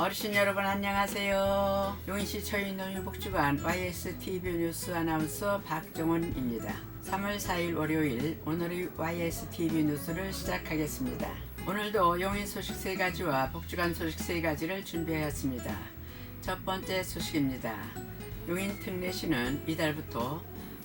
어르신 여러분 안녕하세요. 용인시 처인노유복지관 YSTV 뉴스 아나운서 박정원입니다. 3월 4일 월요일 오늘의 YSTV 뉴스를 시작하겠습니다. 오늘도 용인 소식 세 가지와 복지관 소식 세 가지를 준비하였습니다. 첫 번째 소식입니다. 용인 특례시는 이달부터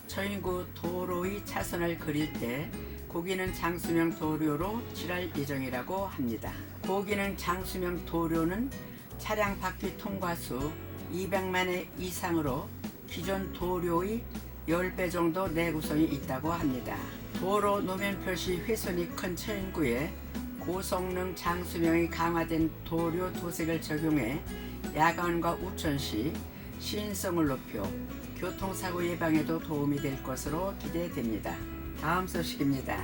처인구 도로의 차선을 그릴 때 고기능 장수명 도료로 칠할 예정이라고 합니다. 고기능 장수명 도료는 차량 바퀴 통과수 200만 회 이상으로 기존 도료의 10배 정도 내구성이 있다고 합니다. 도로 노면 표시 훼손이 큰 처인구에 고성능 장수명이 강화된 도료 도색을 적용해 야간과 우천 시 시인성을 높여 교통사고 예방에도 도움이 될 것으로 기대됩니다. 다음 소식입니다.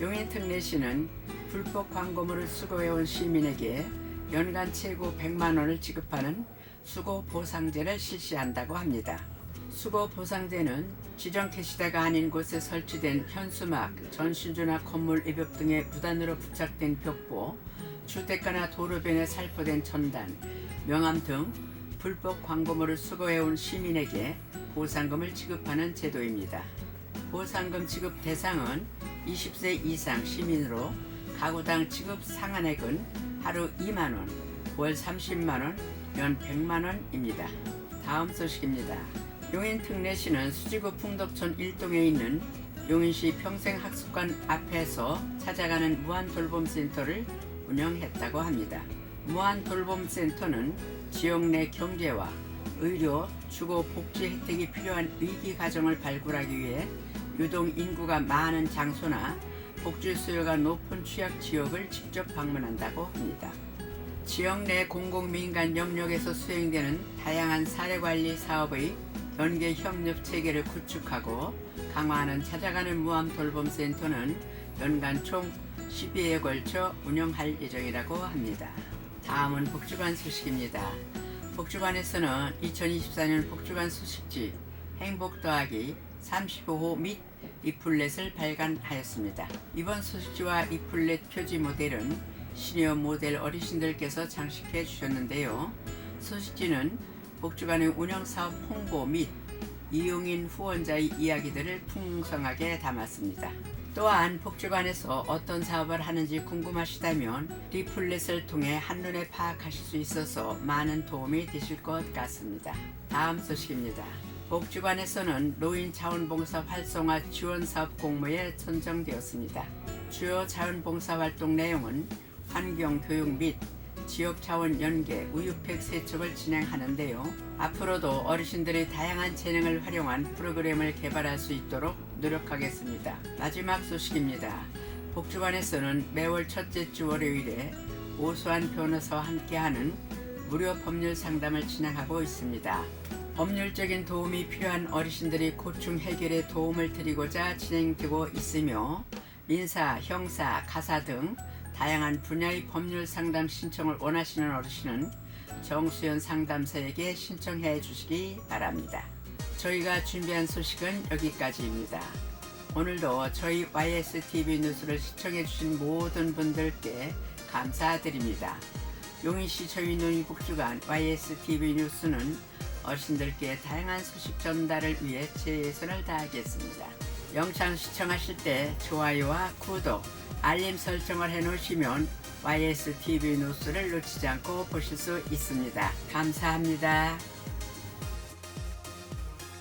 용인 특례시는 불법 광고물을 수거해온 시민에게 연간 최고 100만 원을 지급하는 수고 보상제를 실시한다고 합니다. 수고 보상제는 지정 캐시대가 아닌 곳에 설치된 현수막, 전신주나 건물 외벽 등에 무단으로 부착된 벽보, 주택가나 도로변에 살포된 전단, 명함 등 불법 광고물을 수거해온 시민에게 보상금을 지급하는 제도입니다. 보상금 지급 대상은 20세 이상 시민으로 가구당 지급 상한액은 하루 2만 원, 월 30만 원, 연 100만 원입니다. 다음 소식입니다. 용인 특례시는 수지구 풍덕촌 1동에 있는 용인시 평생학습관 앞에서 찾아가는 무한돌봄센터를 운영했다고 합니다. 무한돌봄센터는 지역 내 경제와 의료, 주거, 복지 혜택이 필요한 위기 가정을 발굴하기 위해 유동 인구가 많은 장소나 복지 수요가 높은 취약 지역을 직접 방문한다고 합니다. 지역 내 공공민간 영역에서 수행되는 다양한 사례관리 사업의 연계 협력 체계를 구축하고 강화하는 찾아가는 무암 돌봄 센터는 연간 총 12회에 걸쳐 운영할 예정이라고 합니다. 다음은 복지관 소식입니다. 복지관에서는 2024년 복지관 소식지 행복 더하기 35호 및 리플렛을 발간하였습니다. 이번 소식지와 리플렛 표지 모델은 시니어 모델 어르신들께서 장식해 주셨는데요. 소식지는 복지관의 운영사업 홍보 및 이용인 후원자의 이야기들을 풍성하게 담았습니다. 또한 복지관에서 어떤 사업을 하는지 궁금하시다면 리플렛을 통해 한눈에 파악하실 수 있어서 많은 도움이 되실 것 같습니다. 다음 소식입니다. 복지관에서는 노인 자원봉사 활성화 지원 사업 공모에 선정되었습니다. 주요 자원봉사 활동 내용은 환경 교육 및 지역 자원 연계 우유팩 세척을 진행하는데요. 앞으로도 어르신들의 다양한 재능을 활용한 프로그램을 개발할 수 있도록 노력하겠습니다. 마지막 소식입니다. 복지관에서는 매월 첫째 주 월요일에 오수환 변호사와 함께하는 무료 법률 상담을 진행하고 있습니다. 법률적인 도움이 필요한 어르신들이 고충 해결에 도움을 드리고자 진행되고 있으며 민사, 형사, 가사 등 다양한 분야의 법률 상담 신청을 원하시는 어르신은 정수연 상담사에게 신청해 주시기 바랍니다. 저희가 준비한 소식은 여기까지입니다. 오늘도 저희 YSTV 뉴스를 시청해 주신 모든 분들께 감사드립니다. 용인시 저희노인복지관 YSTV 뉴스는 어르신들께 다양한 소식 전달을 위해 최선을 다하겠습니다. 영상 시청하실 때 좋아요와 구독, 알림 설정을 해놓으시면 YSTV 뉴스를 놓치지 않고 보실 수 있습니다. 감사합니다.